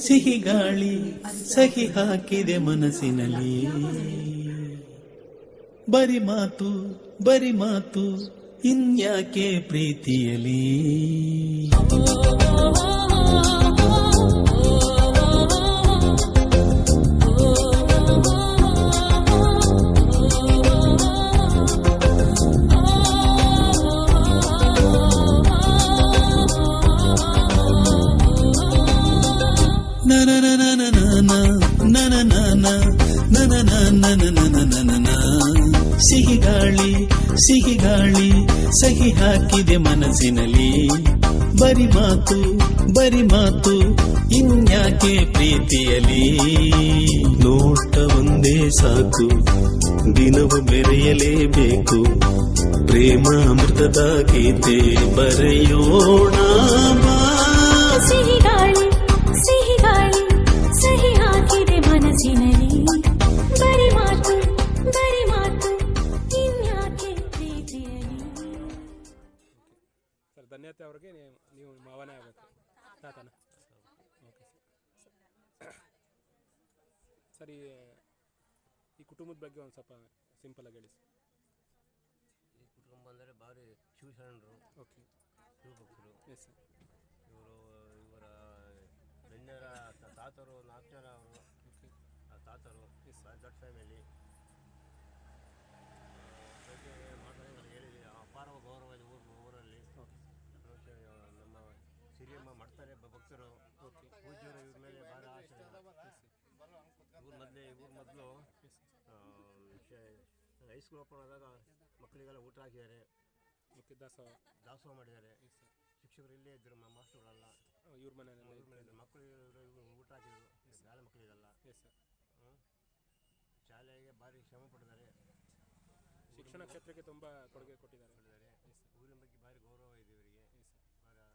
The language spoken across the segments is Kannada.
ಸಿಹಿ ಗಾಳಿ ಸಹಿ ಹಾಕಿದೆ ಮನಸ್ಸಿನಲ್ಲಿ. ಬರಿ ಮಾತು ಬರಿ ಮಾತು ಇನ್ಯಾಕೆ ಪ್ರೀತಿಯಲಿ ಸಿಹಿ ಗಾಳಿ ಸಹಿ ಹಾಕಿದೆ ಮನಸ್ಸಿನಲ್ಲಿ. ಬರಿ ಮಾತು ಬರಿ ಮಾತು ಇನ್ಯಾಕೆ ಪ್ರೀತಿಯಲಿ ನೋಟ ಒಂದೇ ಸಾಕು, ದಿನವು ಬೆರೆಯಲೇಬೇಕು ಪ್ರೇಮ ಅಮೃತದ ಗೀತೆ ಬರೆಯೋಣ ಈ ಕುಟುಂಬದ ಬಗ್ಗೆ ಒಂದು ಸ್ವಲ್ಪ ಸಿಂಪಲಾಗಿ ಹೇಳಿ ಸರ್ ಈ ಕುಟುಂಬ ಅಂದರೆ ಭಾರಿ ಶಿವಶರಣರು ಓಕೆ ಶಿವಭಕ್ತರು. ಎಸ್ ಸರ್ ಇವರು ಇವರ ಬೆಣ್ಣರ ತ- ತಾತರು ನಾಲ್ಕು ಅವರು. ಓಕೆ ಆ ತಾತರು ಭಾರಿ ದೊಡ್ಡ ಫ್ಯಾಮಿಲಿ ಬಗ್ಗೆ ಮಾತಾಡಿ ಹೇಳಿದೆ ಅಪಾರ ಗೌರವ ಇದೆ ಊರು ಊರಲ್ಲಿ. ಓಕೆ ನಮ್ಮ ಸಿರಿಯಮ್ಮ ಮಾಡ್ತಾರೆ ಭಕ್ತರು. ಓಕೆ ಪೂಜ್ಯರು ಇವ್ರ ಮೇಲೆ ಭಾರಿ ಆಸೆ. ಇವ್ರ ಮೊದಲೇ ಇವ್ರ ಮೊದಲು ಹೈಸ್ಕೂಲ್ ಓಪನ್ ಆದಾಗ ಮಕ್ಕಳಿಗೆಲ್ಲ ಊಟ ಹಾಕಿದ್ದಾರೆ. ಓಕೆ ದಾಸೋಹ. ದಾಸೋಹ ಮಾಡಿದ್ದಾರೆ. ಶಿಕ್ಷಕರು ಇಲ್ಲೇ ಇದ್ದರು ನಮ್ಮ ಮಾಸ್ಟರ್ಗಳೆಲ್ಲ. ಇವ್ರ ಮನೆಯಲ್ಲಿ ಇವ್ರ ಮನೆಯಲ್ಲಿ ಮಕ್ಕಳು ಇವರು ಊಟ ಹಾಕಿದ್ರು. ಶಾಲೆ ಮಕ್ಕಳಿಗೆಲ್ಲ. Yes sir. ಶಾಲೆಗೆ ಭಾರಿ ಶ್ರಮ ಪಟ್ಟಿದ್ದಾರೆ. ಶಿಕ್ಷಣ ಕ್ಷೇತ್ರಕ್ಕೆ ತುಂಬ ಕೊಡುಗೆ ಕೊಟ್ಟಿದ್ದಾರೆ. ಪಟ್ಟಿದ್ದಾರೆ ಊರಿನ ಬಗ್ಗೆ ಭಾರಿ ಗೌರವ ಇದೆ ಇವರಿಗೆ. ಭಾರಿ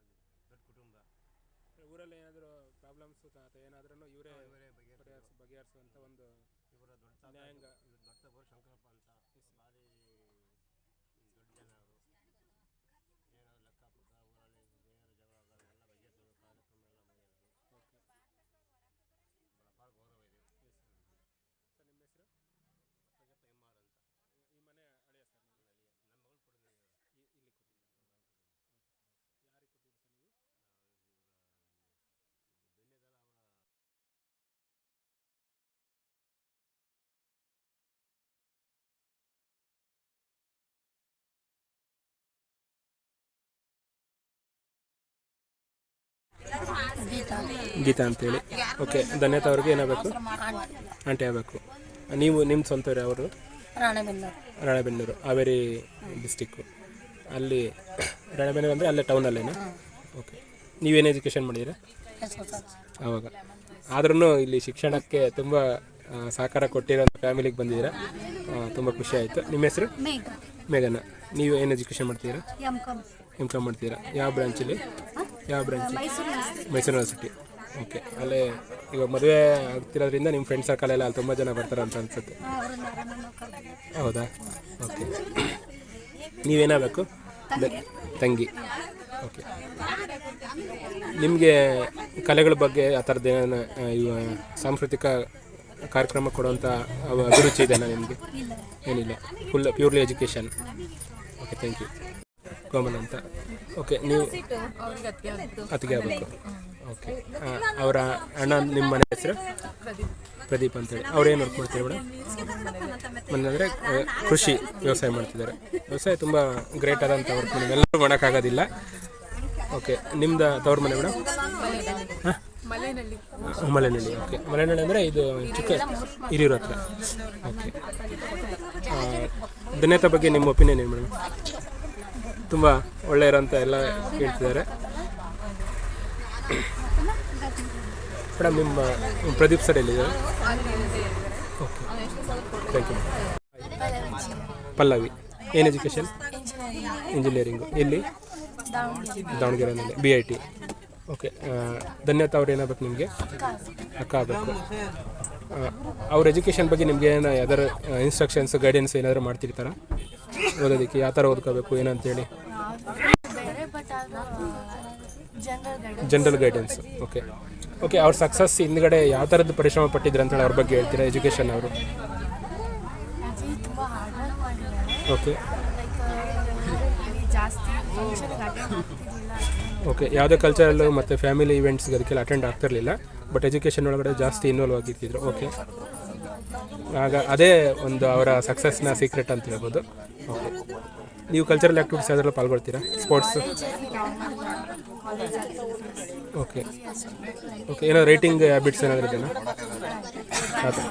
ದೊಡ್ಡ ಕುಟುಂಬ. ಊರಲ್ಲಿ ಏನಾದರೂ ಪ್ರಾಬ್ಲಮ್ಸು ಅಥವಾ ಏನಾದ್ರೂ ಇವರೇ ಇವರೇ ಬಗೆಹರಿಸುವಂಥ ಒಂದು ಇವರ ದೊಡ್ಡ ನ್ಯಾಯಾಂಗ. ಇವ್ರ ದೊಡ್ಡ ಬೋರ್ ಶಂಕರಪ್ಪ ಅಂತ ಭಾರಿ ದೊಡ್ಡ ಜನ ಅವರು ಏನಾದ್ರು ಲೆಕ್ಕ ಪಕ್ಕ ಊರಲ್ಲಿ ಏನಾದ್ರು ಜಗಳ ಆದಾಗ ಎಲ್ಲ ಬಗೆಹರಿಸೋದು ಕಾರ್ಯಕ್ರಮ ಎಲ್ಲ ಬಗೆಹರಿಸೋದು ಓಕೆ ಭಾಳ ಅಪಾರ ಗೌರವ ಇದೆ ಸರ್ ನಿಮ್ಮ ಹೆಸರು ಬಸವಜಪ್ಪ ಎಂ ಆರ್ ಅಂತ ಈ ಮನೆ ಹಳೆಯ ಸರ್ ನೀವು? ನಮ್ಮ ಮಗಳು ಕೊಡಿದ್ರೆ ಈ- ಇಲ್ಲಿ ಕೊಟ್ಟಿದ್ದೀರಾ ಯಾರಿಗೆ ಕೊಟ್ಟಿದ್ದೀರಿ ಸರ್ ನೀವು ಬೆನ್ನೆದಲ್ಲ ಅವರ ಗೀತಾ. ಅಂತೇಳಿ. ಓಕೆ ಧನ್ಯತಾ ಅವ್ರಿಗೆ ಏನಾಗಬೇಕು ಆಂಟಿ ಆಗಬೇಕು. ನೀವು ನಿಮ್ಮ ಸ್ವಂತ ಅವರು ರಾಣೆಬೆನ್ನೂರು. ಹಾವೇರಿ ಡಿಸ್ಟಿಕ್ಕು ಅಲ್ಲಿ ರಾಣೆಬೆನ್ನೂರು ಅಂದರೆ ಅಲ್ಲೇ ಟೌನಲ್ಲೇನಾ ಓಕೆ. ನೀವೇನು ಎಜುಕೇಷನ್ ಮಾಡಿದ್ದೀರಾ? ಆವಾಗ ಆದ್ರೂ ಇಲ್ಲಿ ಶಿಕ್ಷಣಕ್ಕೆ ತುಂಬ ಸಹಕಾರ ಕೊಟ್ಟಿರೋ ಫ್ಯಾಮಿಲಿಗೆ ಬಂದಿದ್ದೀರಾ? ತುಂಬ ಖುಷಿ ಆಯಿತು. ನಿಮ್ಮ ಹೆಸರು? ಮೇಘನಾ. ನೀವು ಏನು ಎಜುಕೇಷನ್ ಮಾಡ್ತೀರಾ? ಎಂ ಎಂ ಕಾಮ್ ಮಾಡ್ತೀರಾ. ಯಾವ ಬ್ರಾಂಚಲ್ಲಿ ಯಾವ ಬ್ರಾಂಚ್ ಮೈಸೂರು ಯೂನಿವರ್ಸಿಟಿ. ಓಕೆ ಅಲ್ಲೇ ಇವಾಗ ಮದುವೆ ಆಗ್ತಿರೋದ್ರಿಂದ ನಿಮ್ಮ ಫ್ರೆಂಡ್ ಸರ್ಕಲ್ ಎಲ್ಲ ಅಲ್ಲಿ ತುಂಬ ಜನ ಬರ್ತಾರೆ ಅಂತ ಅನ್ಸುತ್ತೆ. ಹೌದಾ? ಓಕೆ ನೀವೇನಾಗಬೇಕು? ತಂಗಿ. ಓಕೆ ನಿಮಗೆ ಕಲೆಗಳ ಬಗ್ಗೆ ಆ ಥರದ್ದು ಏನೇನು ಸಾಂಸ್ಕೃತಿಕ ಕಾರ್ಯಕ್ರಮ ಕೊಡುವಂಥ ಅಭಿರುಚಿ ಇದೆಯಾ ನಿಮಗೆ? ಏನಿಲ್ಲ. Full purely education okay thank you Komal ಅಂತ. ಓಕೆ ನೀವು ಅತ್ತಿಗೆ ಆಗಬೇಕು. ಓಕೆ ಅವರ ಅಣ್ಣ ನಿಮ್ಮ ಮನೆ ಹೆಸರು? ಪ್ರದೀಪ್. ಅಂತೇಳಿ ಅವ್ರೇನು ಮಾಡ್ತೀರಿ ಮೇಡಮ್? ಅಂದರೆ ಕೃಷಿ ವ್ಯವಸಾಯ ಮಾಡ್ತಿದ್ದಾರೆ. ವ್ಯವಸಾಯ ತುಂಬ ಗ್ರೇಟ್ ಆದಂಥ ವರ್ಕ್ ಮೇಡಮ್. ಎಲ್ಲರೂ ಮಾಡೋಕ್ಕಾಗೋದಿಲ್ಲ ಓಕೆ ನಿಮ್ದು ತವ್ರ ಮನೆ ಮೇಡಮ್? ಹಾಂ? ಮಲೆನಳ್ಳಿ. ಓಕೆ ಮಲೆನಳ್ಳಿ. ಅಂದರೆ ಇದು ಚಿಕ್ಕ ಹಿರಿಯೂರು ಹತ್ರ. ಓಕೆ ಧನ್ಯತಾ ಬಗ್ಗೆ ನಿಮ್ಮ ಒಪಿನಿಯನ್ ಏನು ಮೇಡಮ್? ತುಂಬ ಒಳ್ಳೆ ಇರೋಂಥ ಎಲ್ಲ ಹೇಳ್ತಿದ್ದಾರೆ. ಮೇಡಮ್ ನಿಮ್ಮ ಪ್ರದೀಪ್ ಸರ್ ಎಲ್ಲಿದ್ದಾರೆ? Okay thank you Pallavi. ಏನು ಎಜುಕೇಷನ್ ಇಂಜಿನಿಯರಿಂಗು ಎಲ್ಲಿ? ದಾವಣಗೆರೆಯಲ್ಲಿ B I T okay Dhanyata ಅವ್ರು, ಏನಾಗಬೇಕು ನಿಮಗೆ? ಅಕ್ಕ ಆಗಬೇಕು. ಅವ್ರ ಎಜುಕೇಷನ್ ಬಗ್ಗೆ ನಿಮಗೆ ಏನೋ, ಯಾವ್ದಾರು ಇನ್ಸ್ಟ್ರಕ್ಷನ್ಸ್ ಗೈಡೆನ್ಸ್ ಏನಾದರೂ ಮಾಡ್ತಿರ್ತಾರ? ಓದೋದಕ್ಕೆ ಯಾವ ಥರ ಓದ್ಕೋಬೇಕು ಏನಂತೇಳಿ? ಜನರಲ್ ಗೈಡೆನ್ಸ್ ಓಕೆ ಓಕೆ ಅವ್ರ ಸಕ್ಸಸ್ ಹಿಂದ್ಗಡೆ ಯಾವ ಥರದ್ದು ಪರಿಶ್ರಮ ಪಟ್ಟಿದ್ರು ಅಂತೇಳಿ ಅವ್ರ ಬಗ್ಗೆ ಹೇಳ್ತೀರಾ ಎಜುಕೇಷನ್ ಅವರು? ಓಕೆ ಓಕೆ ಯಾವುದೇ ಕಲ್ಚರಲ್ಲು ಮತ್ತು ಫ್ಯಾಮಿಲಿ ಇವೆಂಟ್ಸ್ಗೆ ಅದಕ್ಕೆಲ್ಲ ಅಟೆಂಡ್ ಆಗ್ತಿರಲಿಲ್ಲ ಬಟ್ ಎಜುಕೇಷನ್ ಒಳಗಡೆ ಜಾಸ್ತಿ ಇನ್ವಾಲ್ವ್ ಆಗಿರ್ತಿದ್ರು ಓಕೆ ಆಗ ಅದೇ ಒಂದು ಅವರ ಸಕ್ಸಸ್ನ ಸೀಕ್ರೆಟ್ ಅಂತ ಹೇಳ್ಬೋದು. ಓಕೆ ನೀವು ಕಲ್ಚರಲ್ ಆ್ಯಕ್ಟಿವಿಟೀಸ್ ಅದರಲ್ಲಿ ಪಾಲ್ಗೊಳ್ತೀರಾ? ಸ್ಪೋರ್ಟ್ಸ್ ಓಕೆ ಓಕೆ ಏನೋ ರೈಟಿಂಗ್ ಹ್ಯಾಬಿಟ್ಸ್ ಏನಾದರೂ ಇದೆಯಾ? ಅದು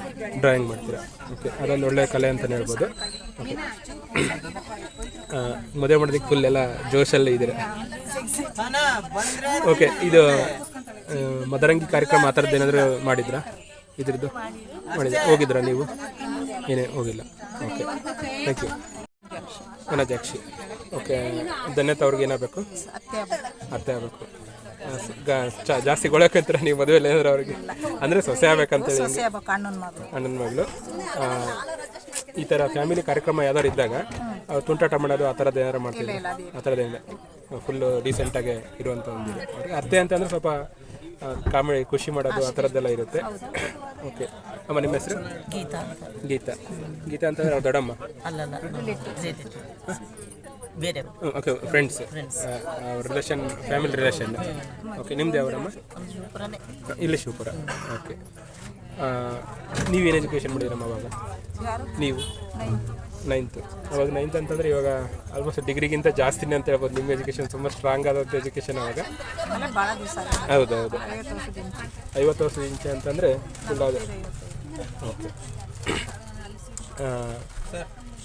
ಡ್ರಾಯಿಂಗ್ ಮಾಡ್ತೀರಾ? ಓಕೆ ಅದೊಂದು ಒಳ್ಳೆಯ ಕಲೆ ಅಂತಲೇ ಹೇಳ್ಬೋದು. ಓಕೆ ಮದುವೆ ಮಾಡೋದಕ್ಕೆ ಫುಲ್ ಎಲ್ಲ ಜೋಶಲ್ಲಿ ಇದ್ದೀರಾ? ಓಕೆ ಇದು ಮದರಂಗಿ ಕಾರ್ಯಕ್ರಮ ಆ ಥರದ್ದು ಏನಾದರೂ ಮಾಡಿದ್ರಾ? ಇದ್ರದ್ದು ಮಾಡಿದ್ರೆ ಹೋಗಿದ್ರಾ ನೀವು? ಏನೇ ಹೋಗಿಲ್ಲ. Okay thank you Manajakshi okay Dhanyate ಅವ್ರಿಗೆ ಏನಾಗಬೇಕು? ಅತ್ತೆ ಆಗಬೇಕು. ಜಾಸ್ತಿ ಗೊಳಕಂತೀರ ನೀವು ಮದುವೆಯಲ್ಲಿ ಏನಾದ್ರು ಅವ್ರಿಗೆ? ಅಂದರೆ ಸೊಸೆ ಆಗ್ಬೇಕಂತೇಳಿ. ಅಣ್ಣನ ಮಗಳು. ಈ ಥರ ಫ್ಯಾಮಿಲಿ ಕಾರ್ಯಕ್ರಮ ಯಾವ್ದಾರು ಇದ್ದಾಗ ಅವ್ರು ತುಂಟಾಟ ಮಾಡೋದು ಆ ಥರದ್ದು ಏನಾರು ಮಾಡ್ತೀವಿ ಆ ಥರದ್ದೇನಿಲ್ಲ ಫುಲ್ಲು ಡೀಸೆಂಟಾಗೆ ಇರುವಂಥ ಒಂದು ಅತ್ತೆ ಅಂತಂದ್ರೆ ಸ್ವಲ್ಪ ಕಾಮಿಡಿ ಖುಷಿ ಮಾಡೋದು ಆ ಥರದ್ದೆಲ್ಲ ಇರುತ್ತೆ. ಓಕೆ. ಅಮ್ಮ ನಿಮ್ಮ ಹೆಸರು? ಗೀತಾ ಅಂತ. ಗೀತಾ. ಗೀತಾ ಅಂತಂದ್ರೆ ನಾವು ದೊಡ್ಡಮ್ಮ. ಅಲ್ಲಲ್ಲ ಬೇರೆ ಓಕೆ ಫ್ರೆಂಡ್ಸ್ ಅವ್ರ ರಿಲೇಷನ್ ಫ್ಯಾಮಿಲಿ ರಿಲೇಷನ್ ಓಕೆ ನಿಮ್ದು ಯಾವರಮ್ಮ? ಇಲ್ಲಿ ಶಿವಪುರ. ಓಕೆ ನೀವೇನು ಎಜುಕೇಷನ್ ಮಾಡಿದ್ರಮ್ಮ ಅವಾಗ? ನೀವು? ನೈನ್ತ್ ಅವಾಗ ನೈನ್ತ್ ಅಂತಂದ್ರೆ ಇವಾಗ ಆಲ್ಮೋಸ್ಟ್ ಡಿಗ್ರಿಗಿಂತ ಜಾಸ್ತಿನೇ ಅಂತ ಹೇಳ್ಬೋದು. ನಿಮ್ಮ ಎಜುಕೇಷನ್ ತುಂಬ ಸ್ಟ್ರಾಂಗ್ ಆದಂಥ ಎಜುಕೇಷನ್ ಅವಾಗ. ಹೌದು ಹೌದು. ಐವತ್ತು ವರ್ಷದ ಇಂಚೆ ಅಂತಂದರೆ ಫುಲ್ ಅದು ಓಕೆ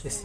ಎಸ್